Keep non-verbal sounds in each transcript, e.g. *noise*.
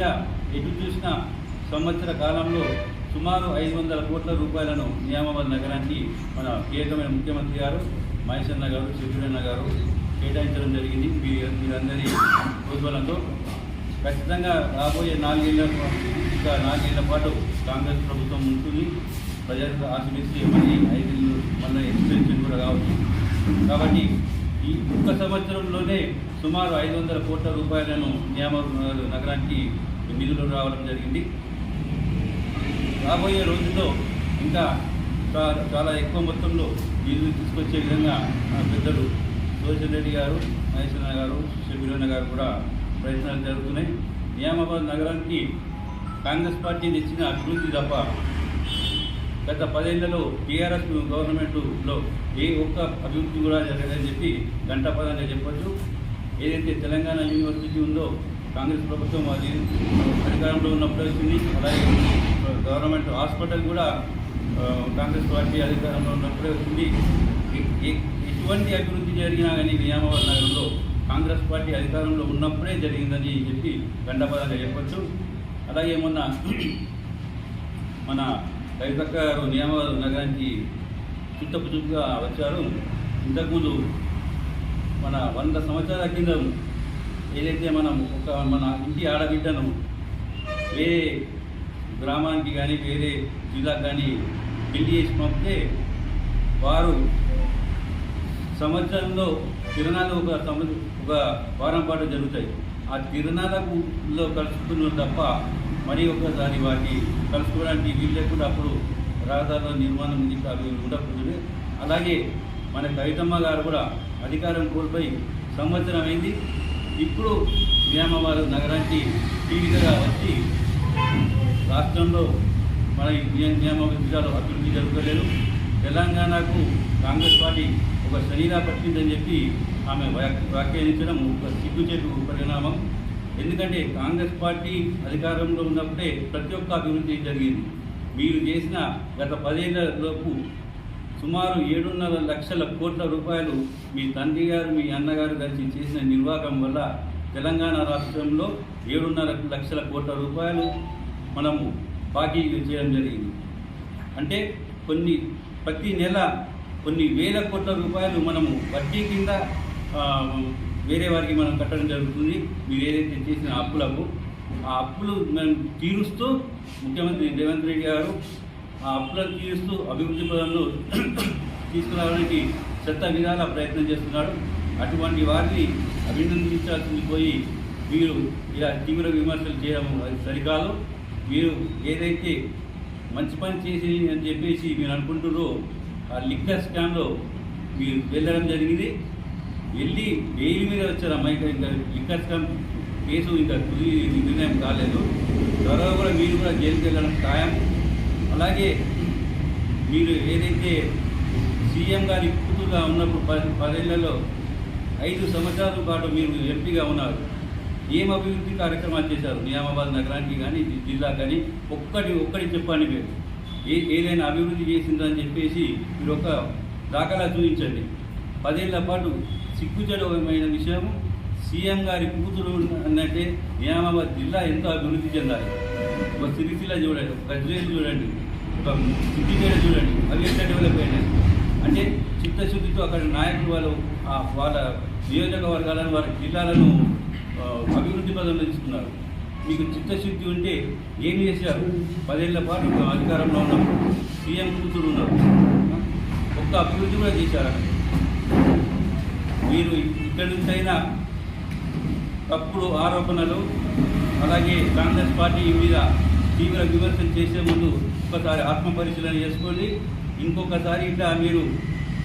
అదేవిధంగా ఎటు చూసిన సంవత్సర కాలంలో సుమారు ఐదు వందల కోట్ల రూపాయలను నియామాబాద్ నగరానికి మన కీలకమైన ముఖ్యమంత్రి గారు మహేశన్న గారు సిద్ధుడన్న గారు కేటాయించడం జరిగింది. మీ- మీరందరి ఉద్వలంతో ఖచ్చితంగా రాబోయే నాలుగేళ్ళ ఇంకా నాలుగేళ్ళ పాటు కాంగ్రెస్ ప్రభుత్వం ఉంటుంది. ప్రజలకు ఆశీర్వదిస్తే మళ్ళీ ఐదేళ్ళు మళ్ళీ ఎక్స్టెన్షన్ కూడా కావచ్చు. కాబట్టి ఈ ఒక్క సంవత్సరంలోనే సుమారు ఐదు వందల కోట్ల రూపాయలను నియామక నగరానికి నిధులు రావడం జరిగింది. రాబోయే రోజుల్లో ఇంకా చాలా ఎక్కువ మొత్తంలో నిధులు తీసుకొచ్చే విధంగా మా పెద్దలు సుదర్శన్ రెడ్డి గారు మహేశ్వర గారు షబీరన్న గారు కూడా ప్రయత్నాలు జరుగుతున్నాయి. నియామాబాద్ నగరానికి కాంగ్రెస్ పార్టీ తెచ్చిన అభివృద్ధి తప్ప గత పదేళ్ళలో టీఆర్ఎస్ గవర్నమెంట్లో ఏ ఒక్క అభివృద్ధి కూడా జరగదని చెప్పి గంటాపదంగా చెప్పొచ్చు. ఏదైతే తెలంగాణ యూనివర్సిటీ ఉందో కాంగ్రెస్ ప్రభుత్వం అది అధికారంలో ఉన్నప్పుడు వచ్చింది అలాగే గవర్నమెంట్ హాస్పిటల్ కూడా కాంగ్రెస్ పార్టీ అధికారంలో ఉన్నప్పుడే వచ్చింది ఎటువంటి అభివృద్ధి జరిగినా కానీ నియామాబాద్ నగరంలో కాంగ్రెస్ పార్టీ అధికారంలో ఉన్నప్పుడే జరిగిందని చెప్పి గంటాపదంగా చెప్పచ్చు. అలాగే మొన్న *clears throat* మన రైతక్క గారు నియామవరం నగరానికి చుట్టపు చుట్టుగా వచ్చారు. ఇంతకుముందు మన వంద సంవత్సరాల కింద ఏదైతే మనం ఒక మన ఇంటి ఆడబిడ్డను వేరే గ్రామానికి కానీ వేరే జిల్లాకు కానీ పెళ్ళి చేసి పంపితే వారు సంవత్సరంలో తిరణాలు ఒక సంవత్సరం ఒక వారం పాటు జరుగుతాయి. ఆ తిరణాలకులో కలుసుకున్నారు తప్ప మరి ఒకసారి వాటి కలుసుకోవడానికి వీలు లేకుండా అప్పుడు రహదారుల నిర్మాణం ఉంది అవి ఉండకూడదు అలాగే మన కవితమ్మ గారు కూడా అధికారం కోల్పోయి సంవత్సరం అయింది. ఇప్పుడు నియామాబాద్ నగరానికి పీడికగా వచ్చి రాష్ట్రంలో మన ఈ నియ- నియామక జిల్లాలో అభివృద్ధి జరగలేదు తెలంగాణకు కాంగ్రెస్ పార్టీ ఒక శరీరా పట్టిందని చెప్పి ఆమె వ్యాఖ్యానించడం ఒక సిగ్గుచేటు పరిణామం. ఎందుకంటే కాంగ్రెస్ పార్టీ అధికారంలో ఉన్నప్పుడే ప్రతి ఒక్క అభివృద్ధి జరిగింది. మీరు చేసిన గత పదేళ్ళ లోపు సుమారు ఏడున్నర లక్షల కోట్ల రూపాయలు మీ తండ్రి గారు మీ అన్నగారు కలిసి చేసిన నిర్వాహకం వల్ల తెలంగాణ రాష్ట్రంలో ఏడున్నర లక్షల కోట్ల రూపాయలు మనము బాకీ చేయడం జరిగింది. అంటే కొన్ని ప్రతి నెల కొన్ని వేల కోట్ల రూపాయలు మనము వడ్డీ కింద వేరే వారికి మనం కట్టడం జరుగుతుంది. మీరు ఏదైతే చేసిన అప్పులకు ఆ అప్పులు మనం తీరుస్తూ ముఖ్యమంత్రి రేవంత్ రెడ్డి గారు అప్పులను తీరుస్తూ అభివృద్ధి పదంలో *clears throat* తీసుకురావడానికి చెత్త విధాల ప్రయత్నం చేస్తున్నాడు. అటువంటి వారిని అభినందించాల్సింది పోయి మీరు ఇలా తీవ్ర విమర్శలు చేయడం అది సరికాదు. మీరు ఏదైతే మంచి పని చేసి అని చెప్పేసి మీరు అనుకుంటున్నారో ఆ లిక్కర్ స్కామ్లో మీరు వెళ్ళడం జరిగింది. వెళ్ళి బెయిల్ మీద వచ్చారు అమ్మాయికి ఇంకా లిక్కర్ స్కామ్ కేసు ఇంకా తుది నిర్ణయం కాలేదు. త్వరగా కూడా మీరు కూడా జైలుకి వెళ్ళడం ఖాయం. అలాగే మీరు ఏదైతే సీఎం గారి కూతురుగా ఉన్నప్పుడు పది పదేళ్ళలో ఐదు సంవత్సరాల పాటు మీరు ఎంపీగా ఉన్నారు. ఏం అభివృద్ధి కార్యక్రమాలు చేశారు? నియామాబాద్ నగరానికి కానీ జిల్లా కానీ ఒక్కటి ఒక్కటి చెప్పండి మీరు. ఏ ఏదైనా అభివృద్ధి చేసిందని చెప్పేసి మీరు ఒక దాఖలా చూపించండి. పదేళ్ళ పాటు సిగ్గుజడమైన విషయము సీఎం గారి కూతురు అన్నట్టే నియామాబాద్ జిల్లా ఎంతో అభివృద్ధి చెందాలి. ఒక సిరిసిల్ల చూడండి. ఒక గజ్వేల్ చూడండి. ఒక సిద్దిపేట చూడండి. అవి ఎట్లా డెవలప్ అయినాయి? అంటే చిత్తశుద్ధితో అక్కడ నాయకులు వాళ్ళు వాళ్ళ నియోజకవర్గాలను వారి జిల్లాలను అభివృద్ధి పదంలో తీసుకున్నారు. మీకు చిత్తశుద్ధి ఉంటే ఏం చేశారు? పదేళ్ళ పాటు అధికారంలో ఉన్నప్పుడు సీఎం కూతురు ఉన్నారు. ఒక్క అభివృద్ధి కూడా చేశారు? మీరు ఇక్కడి నుంచి అయినా తప్పుడు ఆరోపణలు అలాగే కాంగ్రెస్ పార్టీ మీద తీవ్ర విమర్శలు చేసే ముందు ఒకసారి ఆత్మపరిశీలన చేసుకోండి. ఇంకొకసారి ఇట్లా మీరు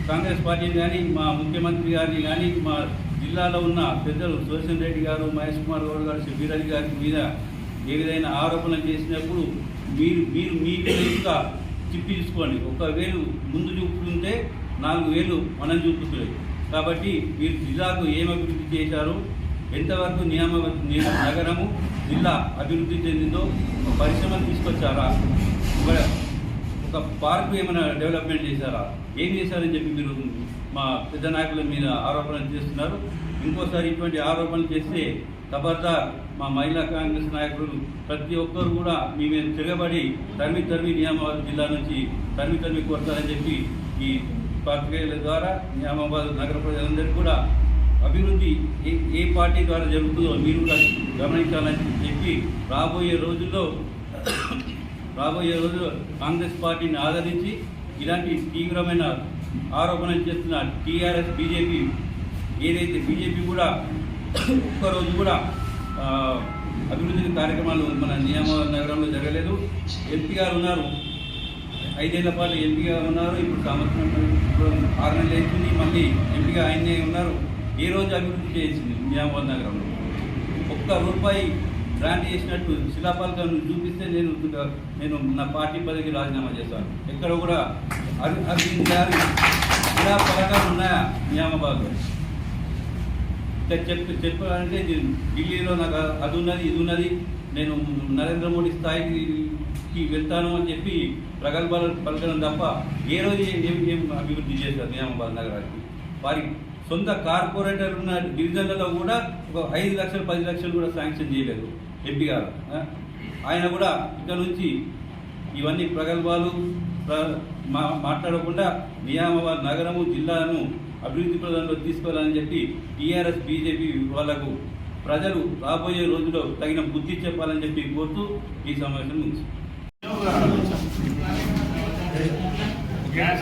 కాంగ్రెస్ పార్టీని కానీ మా ముఖ్యమంత్రి గారిని కానీ మా జిల్లాలో ఉన్న పెద్దలు సుదర్శన్ రెడ్డి గారు మహేష్ కుమార్ గౌడ్ గారు షబీర్ గారి మీద ఏ విధమైన ఆరోపణలు చేసినప్పుడు మీరు మీరు మీ యొక్క ఇంకా తిప్పి చూసుకోండి ఒకవేళ ముందు చూపుతుంటే నాలుగు వేలు మనం చూపుతుంది కాబట్టి మీరు జిల్లాకు ఏం అభివృద్ధి చేశారు? ఎంతవరకు నియమ నగరము జిల్లా అభివృద్ధి చెందిందో ఒక పరిశ్రమలు తీసుకొచ్చారా? ఒక ఒక పార్కు ఏమైనా డెవలప్మెంట్ చేశారా? ఏం చేశారని చెప్పి మీరు మా పెద్ద నాయకుల మీద ఆరోపణలు చేస్తున్నారు. ఇంకోసారి ఇటువంటి ఆరోపణలు చేస్తే ఖబర్దార్ మా మహిళా కాంగ్రెస్ నాయకులు ప్రతి ఒక్కరు కూడా మీ మీద తిరగబడి తరిమి తరిమి నియామాబాద్ జిల్లా నుంచి తరిమి తరిమి కొడతారని చెప్పి ఈ పత్రికల ద్వారా నియామాబాద్ నగర ప్రజలందరికీ కూడా అభివృద్ధి ఏ ఏ పార్టీ ద్వారా జరుగుతుందో మీరు కూడా గమనించాలని చెప్పి రాబోయే రోజుల్లో రాబోయే రోజుల్లో కాంగ్రెస్ పార్టీని ఆదరించి ఇలాంటి తీవ్రమైన ఆరోపణలు చేస్తున్న టీఆర్ఎస్ బీజేపీ ఏదైతే బీజేపీ కూడా ఒక్కరోజు కూడా అభివృద్ధి కార్యక్రమాలు మన నియామ నగరంలో జరగలేదు. ఎంపీ గారు ఉన్నారు. ఐదేళ్ళ పాటు ఎంపీగా ఉన్నారు. ఇప్పుడు సంవత్సరం ఆరు నెలలు అవుతుంది మళ్ళీ ఎంపీగా ఆయనే ఉన్నారు. ఏ రోజు అభివృద్ధి చేసింది నిజామాబాద్ నగరంలో ఒక్క రూపాయి గ్రాంట్ చేసినట్టు శిలాపాలకం చూపిస్తే నేను నేను నా పార్టీ పదవికి రాజీనామా చేస్తాను. ఎక్కడ కూడా అర్- అరవింద్ గారి ఉన్నాయా నిజామాబాద్లో ఇంకా చెప్పాలంటే ఢిల్లీలో నాకు అది ఉన్నది ఇది ఉన్నది. నేను నరేంద్ర మోడీ స్థాయికి వెళ్తాను అని చెప్పి ప్రగల్భాలు పలకడం తప్ప ఏ రోజు ఏం ఏం అభివృద్ధి చేశారు నిజామాబాద్ నగరానికి? వారి సొంత కార్పొరేటర్ ఉన్న డివిజన్లలో కూడా ఒక ఐదు లక్షలు పది లక్షలు కూడా శాంక్షన్ చేయలేదు ఎంపీ గారు. ఆయన కూడా ఇక్కడ నుంచి ఇవన్నీ ప్రగల్భాలు మాట్లాడకుండా నియామాబాద్ నగరము జిల్లాను అభివృద్ధి ప్రదంలో తీసుకోవాలని చెప్పి టీఆర్ఎస్ బీజేపీ వాళ్ళకు ప్రజలు రాబోయే రోజుల్లో తగిన బుద్ధి చెప్పాలని చెప్పి కోరుతూ ఈ సమావేశం ముగిసి गैस